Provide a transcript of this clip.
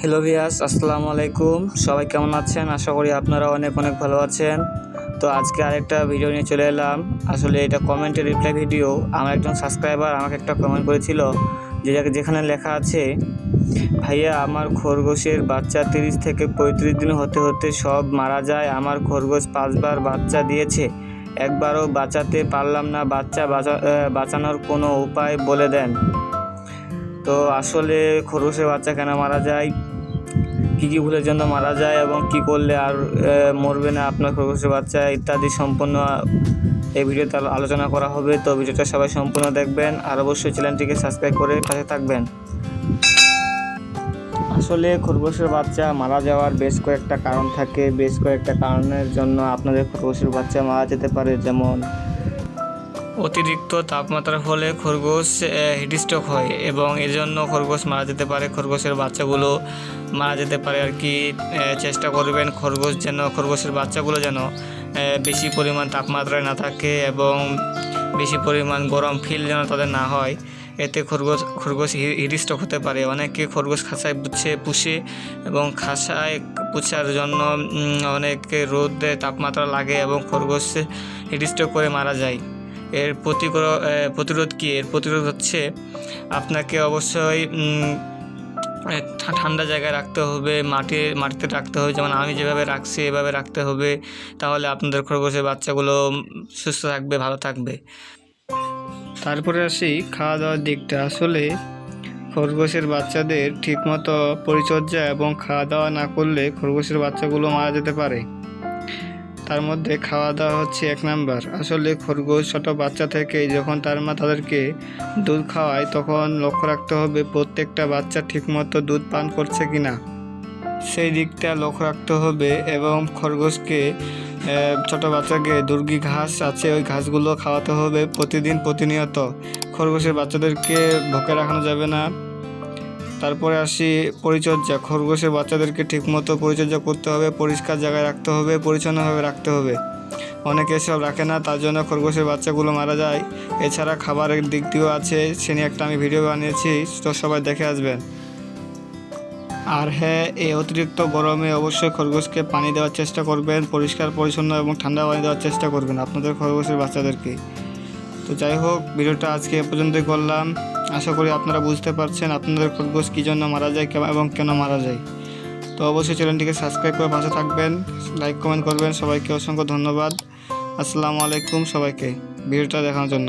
Hello ভিয়াস আসসালামু আলাইকুম। সবাই কেমন আছেন? আশা করি আপনারা অনেক অনেক ভালো আছেন। তো আজকে আরেকটা ভিডিও নিয়ে চলে এলাম। আসলে এটা কমেন্টের রিপ্লাই ভিডিও আমার একজন সাবস্ক্রাইবার আমাকে একটা কমেন্ট করেছিল যে যেখানে লেখা আছে, ভাইয়া, আমার খরগোশের বাচ্চা তিরিশ থেকে পঁয়ত্রিশ দিন হতে হতে সব মারা যায়। আমার খরগোশ পাঁচবার বাচ্চা দিয়েছে। একবারও বাঁচাতে পারলাম না। বাচ্চা বাঁচা বাঁচানোর কোনো উপায় বলে দেন। তো আসলে খরগোশের বাচ্চা কেন মারা যায়? কী কী ভুলের জন্য মারা যায় এবং কি করলে আর মরবে না আপনার খরগোশের বাচ্চা ইত্যাদি সম্পূর্ণ এই ভিডিওতে আলো- আলোচনা করা হবে। তো ভিডিওটা সবাই সম্পূর্ণ দেখবেন আর অবশ্যই চ্যানেলটিকে সাবস্ক্রাইব করে পাশে থাকবেন। আসলে খরগোশের বাচ্চা মারা যাওয়ার বেশ কয়েকটা কারণ থাকে। বেশ কয়েকটা কারণের জন্য আপনাদের খরগোশের বাচ্চা মারা যেতে পারে। যেমন অতিরিক্ত তাপমাত্রার ফলে খরগোশ হিটস্ট্রোক হয় এবং এর জন্য খরগোশ মারা যেতে পারে। খরগোশের বাচ্চাগুলো মারা যেতে পারে আর কি। চেষ্টা করবেন খরগোশ যেন, খরগোশের বাচ্চাগুলো যেন বেশি পরিমাণ তাপমাত্রায় না থাকে এবং বেশি পরিমাণ গরম ফিল যেন তাদের না হয়। এতে খরগোশ খরগোশ হিটস্ট্রোক হতে পারে। অনেকে খরগোশ খাঁচায় পুষে পুষে এবং খাঁচায় পুষার জন্য অনেক রোদ তাপমাত্রা লাগে এবং খরগোশ হিটস্ট্রোক করে মারা যায়। এর প্রতিকর প্রতিরোধ কী? এর প্রতিরোধ হচ্ছে আপনাকে অবশ্যই ঠান্ডা জায়গায় রাখতে হবে, মাটি, মাটিতে রাখতে হবে। যেমন আমি যেভাবে রাখছি, এভাবে রাখতে হবে। তাহলে আপনাদের খরগোশের বাচ্চাগুলো সুস্থ থাকবে, ভালো থাকবে। তারপরে আসি খাওয়া দাওয়ার দিকটা। আসলে খরগোশের বাচ্চাদের ঠিকমতো পরিচর্যা এবং খাওয়া দাওয়া না করলে খরগোশের বাচ্চাগুলো মারা যেতে পারে। তার মধ্যে খাওয়া দাওয়া হচ্ছে এক নাম্বার। আসলে খরগোশ ছোটো বাচ্চা থেকে যখন তার মা তাদেরকে দুধ খাওয়ায়, তখন লক্ষ্য রাখতে হবে প্রত্যেকটা বাচ্চা ঠিকমতো দুধ পান করছে কি না সেই দিকটা লক্ষ্য রাখতে হবে এবং খরগোশকে ছোট বাচ্চাকে দুর্গি ঘাস আছে, ওই ঘাসগুলো খাওয়াতে হবে প্রতিদিন প্রতিনিয়ত। খরগোশের বাচ্চাদেরকে ভোকে রাখানো যাবে না। তারপরে আসি পরিচর্যা। খরগোশের বাচ্চাদেরকে ঠিকমতো পরিচর্যা করতে হবে, পরিষ্কার জায়গায় রাখতে হবে, পরিচ্ছন্নভাবে রাখতে হবে। অনেকে সব রাখে না, তার জন্য খরগোশের বাচ্চাগুলো মারা যায়। এছাড়া খাবারের দিক দিয়েও আছে, সে নিয়ে একটা আমি ভিডিও বানিয়েছি, তো সবাই দেখে আসবেন। আর হ্যাঁ এই অতিরিক্ত গরমে অবশ্যই খরগোশকে পানি দেওয়ার চেষ্টা করবেন, পরিষ্কার, পরিচ্ছন্ন এবং ঠান্ডা পানি দেওয়ার চেষ্টা করবেন আপনাদের খরগোশের বাচ্চাদেরকে। তো যাই হোক, ভিডিওটা আজকে এ পর্যন্তই করলাম। আশা করি আপনারা বুঝতে পারছেন আপনাদের খরগোশ কী জন্য মারা যায় এবং কেন মারা যায়। তো অবশ্যই চ্যানেলটিকে সাবস্ক্রাইব করে পাশে থাকবেন লাইক কমেন্ট করবেন। সবাইকে অসংখ্য ধন্যবাদ। আসসালামু আলাইকুম সবাইকে। ভিডিওটা দেখানোর জন্য।